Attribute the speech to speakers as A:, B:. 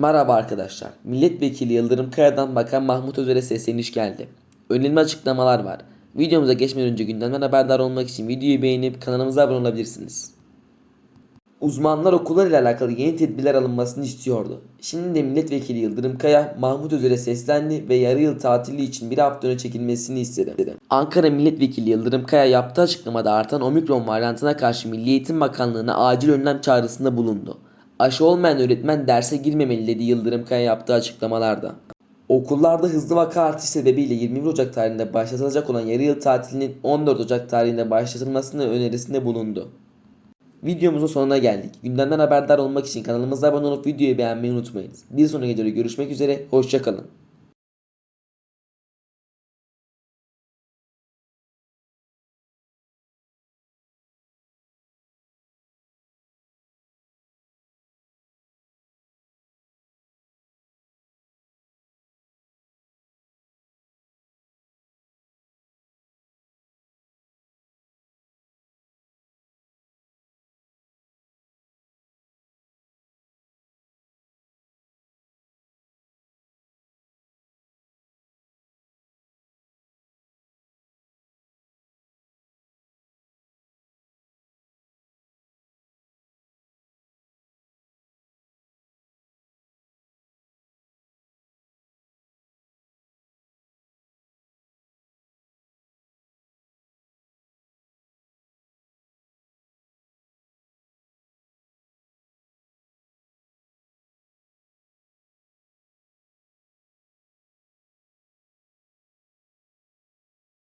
A: Merhaba arkadaşlar. Milletvekili Yıldırım Kaya'dan Bakan Mahmut Özer'e sesleniş geldi. Önemli açıklamalar var. Videomuza geçmeden önce gündemden haberdar olmak için videoyu beğenip kanalımıza abone olabilirsiniz. Uzmanlar okullar ile alakalı yeni tedbirler alınmasını istiyordu. Şimdi de Milletvekili Yıldırım Kaya Mahmut Özer'e seslendi ve yarı yıl tatili için bir hafta öne çekilmesini istedi. Ankara Milletvekili Yıldırım Kaya yaptığı açıklamada artan omikron varyantına karşı Milli Eğitim Bakanlığı'na acil önlem çağrısında bulundu. Aşı olmayan öğretmen derse girmemeli dedi Yıldırım Kaya yaptığı açıklamalarda. Okullarda hızlı vaka artış sebebiyle 21 Ocak tarihinde başlatılacak olan yarı yıl tatilinin 14 Ocak tarihinde başlatılmasını önerisinde bulundu. Videomuzun sonuna geldik. Gündemden haberdar olmak için kanalımıza abone olup videoyu beğenmeyi unutmayınız. Bir sonraki videoda görüşmek üzere, hoşçakalın.